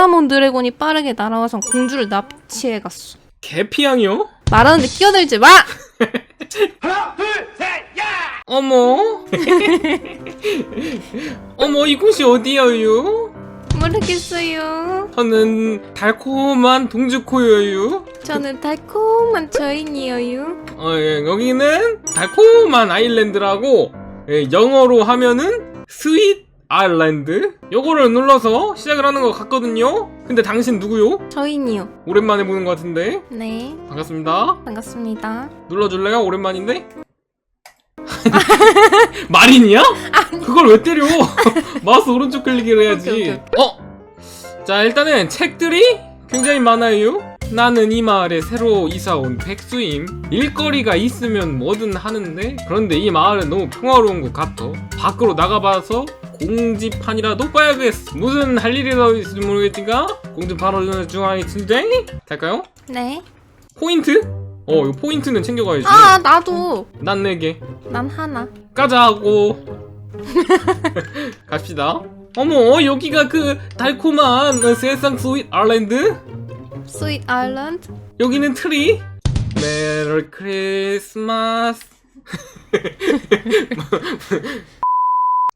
시나몬 드래곤이 빠르게 날아와서 공주를 납치해 갔어. 개피양이요? 말하는데 끼어들지 마! 어머. 어머 이곳이 어디예요? 모르겠어요. 저는 달콤한 동주코예요. 저는 달콤한 저인이에요. 어, 예, 여기는 달콤한 아일랜드라고 예, 영어로 하면은 스윗 아일랜드. 요거를 눌러서 시작을 하는 것 같거든요. 근데 당신 누구요? 저인이요. 오랜만에 보는 것 같은데. 네, 반갑습니다. 반갑습니다. 눌러줄래요? 오랜만인데? 마린이야? 그걸 왜 때려? 마우스 오른쪽 클릭을 해야지. 오케이, 오케이, 어? 자, 일단은 책들이 굉장히 많아요. 나는 이 마을에 새로 이사 온 백수임. 일거리가 있으면 뭐든 하는데, 그런데 이 마을은 너무 평화로운 것 같아. 밖으로 나가봐서 공지판이라도 봐야겠어. 무슨 할 일이 더 있을지 모르겠지가, 공지판 어느 중앙에 진대? 될까요? 네. 포인트? 어, 이거 포인트는 챙겨가야지. 아, 나도. 난 4개. 난 하나. 까자하고. 갑시다. 어머, 여기가 그 달콤한 어, 세상 스윗 아일랜드? 스윗 아일랜드? 여기는 트리? 메리 크리스마스.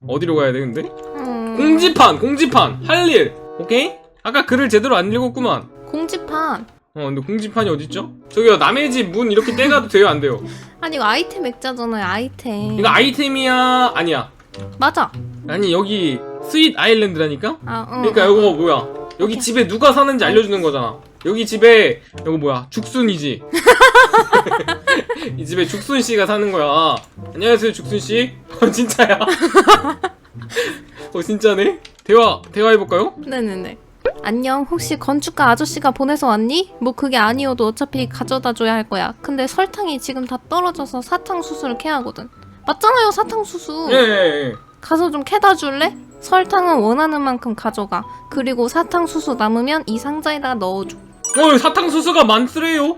어디로 가야 돼, 근데? 음... 공지판, 공지판. 할 일. 오케이? 아까 글을 제대로 안 읽었구만. 공지판. 어, 근데 공지판이 어딨죠? 저기요, 남의 집 문 이렇게 떼가도 돼요, 안 돼요? 아니, 이거 아이템 액자잖아요, 아이템. 이거 아이템이야? 아니야. 맞아. 아니, 여기 스윗 아일랜드라니까? 아, 응. 그러니까 이거 뭐야? 여기 집에 누가 사는지 알려주는 거잖아. 여기 집에 이거 뭐야? 죽순이지. 이 집에 죽순 씨가 사는 거야. 안녕하세요, 죽순 씨. 어, 진짜야. 어 진짜네. 대화 대화 해 볼까요? 네네네. 안녕, 혹시 건축가 아저씨가 보내서 왔니? 뭐 그게 아니어도 어차피 가져다 줘야 할 거야. 근데 설탕이 지금 다 떨어져서 사탕수수를 캐야 하거든. 맞잖아요, 사탕수수. 예. 예, 예. 가서 좀 캐다 줄래? 설탕은 원하는 만큼 가져가. 그리고 사탕수수 남으면 이 상자에다 넣어줘. 어 사탕 수수가 많더래요.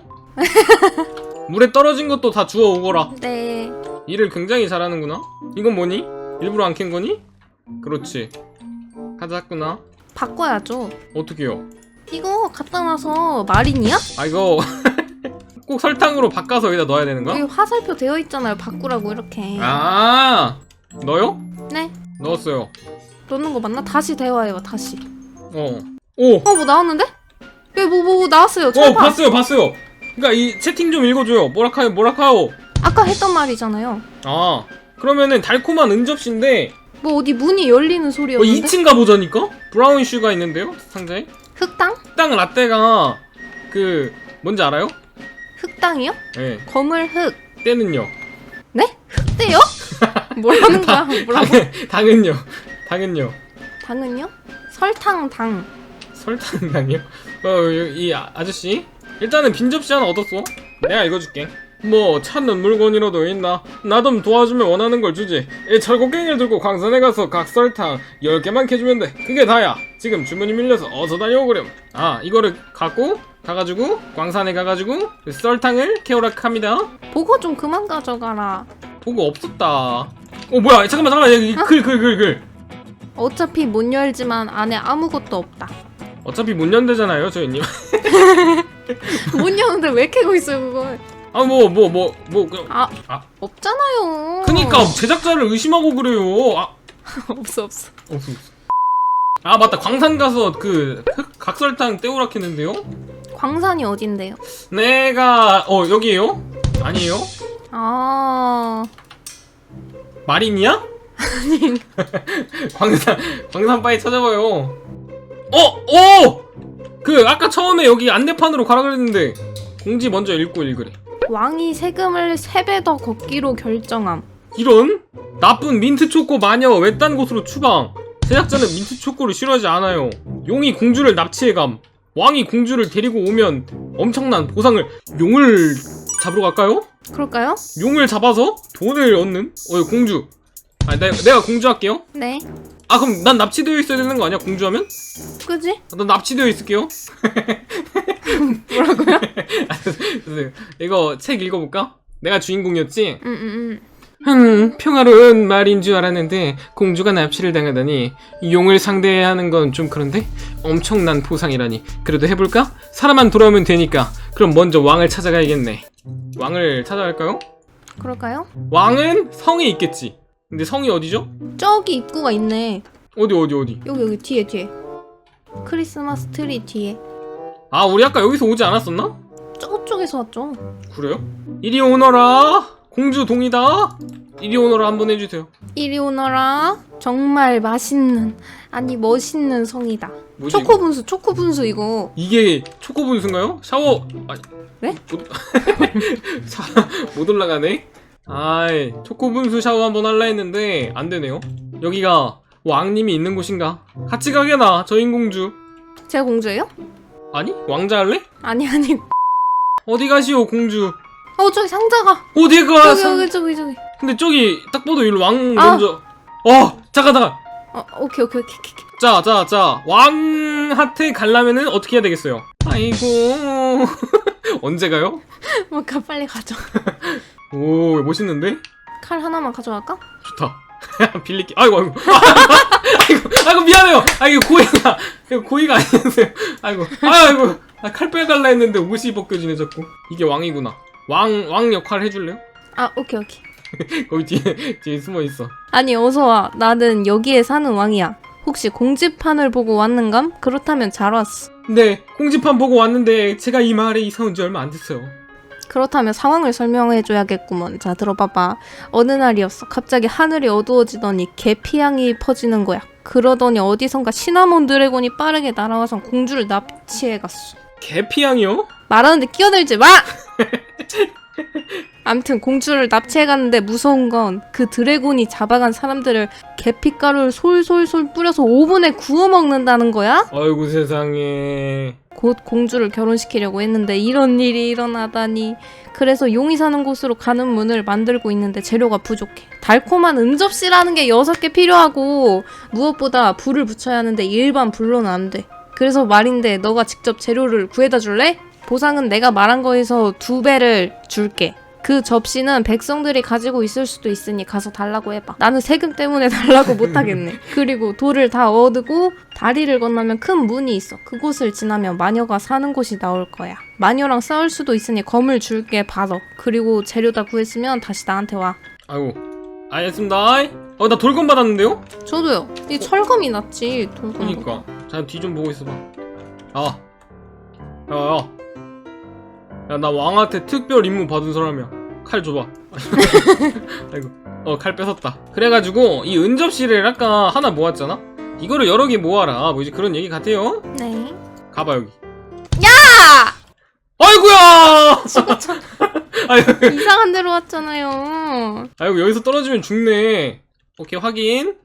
물에 떨어진 것도 다 주워 오거라. 네. 일을 굉장히 잘하는구나. 이건 뭐니? 일부러 안 캔 거니? 그렇지. 가졌구나. 바꿔야죠. 어떻게요? 이거 갖다 놔서 마린이야? 아 이거 꼭 설탕으로 바꿔서 여기다 넣어야 되는 거야? 여기 화살표 되어 있잖아요. 바꾸라고 이렇게. 아 넣어요? 네. 넣었어요. 넣는 거 맞나? 다시 대화해요. 다시. 어. 오. 어, 뭐 나왔는데? 여기 뭐, 뭐, 뭐 나왔어요. 어 봐. 봤어요 봤어요. 그러니까 이 채팅 좀 읽어줘요. 뭐라카요 뭐라카요. 아까 했던 말이잖아요. 아 그러면은 달콤한 은접시인데 뭐 어디 문이 열리는 어, 소리였는데? 2층 가보자니까? 브라운 슈가 있는데요 상자에. 흑당? 식당 라떼가 그 뭔지 알아요? 흑당이요? 예. 거물 흑. 때는요. 네? 흑대요? 뭐라는 거야? 뭐라고? 당은 당은요. 당은요. 당은요? 설탕 당. 설탕 당이요? 어, 이 아- 아저씨 일단은 빈 접시 하나 얻었어. 내가 읽어줄게. 뭐 찾는 물건이라도 있나? 나 좀 도와주면 원하는 걸 주지. 이 철곡갱이를 들고 광산에 가서 각설탕 10개만 캐주면 돼. 그게 다야. 지금 주문이 밀려서 어서 다녀오구렴. 아 이거를 갖고 가가지고 광산에 가가지고 그 설탕을 캐오라 합니다. 보고 좀 그만 가져가라. 보고 없었다. 어 뭐야? 잠깐만 잠깐만 글 글 글 글. 어차피 못 열지만 안에 아무것도 없다. 어차피 못 연대잖아요, 저희님. 못 여는데 왜 캐고 있어요 그걸? 아 뭐 뭐 뭐 뭐 그, 아, 아. 없잖아요. 그니까 제작자를 의심하고 그래요. 아 없어 없어. 없어 없어. 아 맞다 광산 가서 그 흑- 각설탕 떼오라 했는데요. 광산이 어딘데요? 내가 어 여기에요? 아니에요? 아, 마린이야? 광산 광산 빨리 찾아봐요. 어 오! 그 아까 처음에 여기 안내판으로 가라 그랬는데 공지 먼저 읽고 읽으래. 왕이 세금을 3배 더 걷기로 결정함. 이런 나쁜 민트 초코 마녀 외딴 곳으로 추방. 제작자는 민트 초코를 싫어하지 않아요. 용이 공주를 납치해감. 왕이 공주를 데리고 오면 엄청난 보상을 용을 잡으러 갈까요? 그럴까요? 용을 잡아서 돈을 얻는? 어 공주. 아 내, 내가 공주 할게요. 네. 아 그럼 난 납치되어 있어야 되는 거 아니야 공주하면? 그지? 아, 난 납치되어 있을게요. 뭐라고요? 이거 책 읽어볼까? 내가 주인공이었지? 음. 흠, 평화로운 말인 줄 알았는데 공주가 납치를 당하다니 용을 상대해야 하는 건 좀 그런데 엄청난 보상이라니 그래도 해볼까? 사람만 돌아오면 되니까 그럼 먼저 왕을 찾아가야겠네 왕을 찾아갈까요? 그럴까요? 왕은 성에 있겠지 근데 성이 어디죠? 저기 입구가 있네. 어디 어디 어디 여기 여기 뒤에 뒤에. 크리스마스 트리 뒤에. 아 우리 아까 여기서 오지 않았었나? 저쪽에서 왔죠. 그래요? 이리 오너라 공주 동이다 이리 오너라 한번 해주세요 이리 오너라. 정말 맛있는 아니 멋있는 성이다. 뭐지 초코 분수 초코 분수 이거. 이게 초코 분수인가요? 샤워 아니 네? 못, 자, 못 올라가네 아이 초코 분수 샤워 한번 할라 했는데 안 되네요 여기가 왕님이 있는 곳인가 같이 가게나 저 인공주 제가 공주예요? 아니 왕자 할래? 아니 아니. 어디 가시오 공주 어 저기 상자가. 어디 가 여기 상- 여기 저기 저기. 근데 저기 딱 봐도 이왕 아. 먼저 어 잠깐 잠깐 어 오케이 오케이 오케이 오케이. 자, 자, 자, 왕한테 가려면은 어떻게 해야 되겠어요? 아이고, 언제 가요? 뭐가 빨리 가져. 오, 멋있는데? 칼 하나만 가져갈까? 좋다. 빌릴게. 아이고, 아이고. 아이고, 아이고, 미안해요. 아, 이거 고의가, 이거 고의가 아니었어요. 아이고, 아이고. 아, 칼 빼갈라 했는데 옷이 벗겨지네, 자꾸. 이게 왕이구나. 왕, 왕 역할 해줄래요? 아 오케이 오케이. 거기 뒤에, 뒤에 숨어 있어. 아니 어서 와. 나는 여기에 사는 왕이야. 혹시 공지판을 보고 왔는감? 그렇다면 잘 왔어. 네, 공지판 보고 왔는데 제가 이 마을에 이사 온 지 얼마 안 됐어요. 그렇다면 상황을 설명해줘야겠구먼. 자 들어봐봐. 어느 날이었어. 갑자기 하늘이 어두워지더니 계피향이 퍼지는 거야. 그러더니 어디선가 시나몬 드래곤이 빠르게 날아와서 공주를 납치해갔어. 개피향이요? 말하는데 끼어들지 마! 암튼 공주를 납치해갔는데 무서운 건 그 드래곤이 잡아간 사람들을 계피가루를 솔솔솔 뿌려서 오븐에 구워 먹는다는 거야? 아이고 세상에. 곧 공주를 결혼시키려고 했는데 이런 일이 일어나다니. 그래서 용이 사는 곳으로 가는 문을 만들고 있는데 재료가 부족해. 달콤한 음접시라는 게 여섯 개 필요하고 무엇보다 불을 붙여야 하는데 일반 불로는 안 돼. 그래서 말인데 너가 직접 재료를 구해다 줄래? 보상은 내가 말한 거에서 두 배를 줄게. 그 접시는 백성들이 가지고 있을 수도 있으니 가서 달라고 해봐. 나는 세금 때문에 달라고 못하겠네. 그리고 돌을 다 얻고 다리를 건너면 큰 문이 있어. 그곳을 지나면 마녀가 사는 곳이 나올 거야. 마녀랑 싸울 수도 있으니 검을 줄게 받아. 그리고 재료 다 구했으면 다시 나한테 와. 아이고 알겠습니다 어 나 돌검 받았는데요? 저도요. 이 철검이 낫지. 돌검. 그니까 자 뒤 좀 보고 있어봐 아 야야 야 나 왕한테 특별 임무 받은 사람이야. 칼 줘봐. 아이고. 어 칼 뺏었다. 그래가지고 이 은접시를 아까 하나 모았잖아? 이거를 여러 개 모아라. 뭐 이제 그런 얘기 같아요. 네. 가봐 여기. 야! 아이고야! 아이고. 이상한 데로 왔잖아요. 아이고 여기서 떨어지면 죽네. 오케이 확인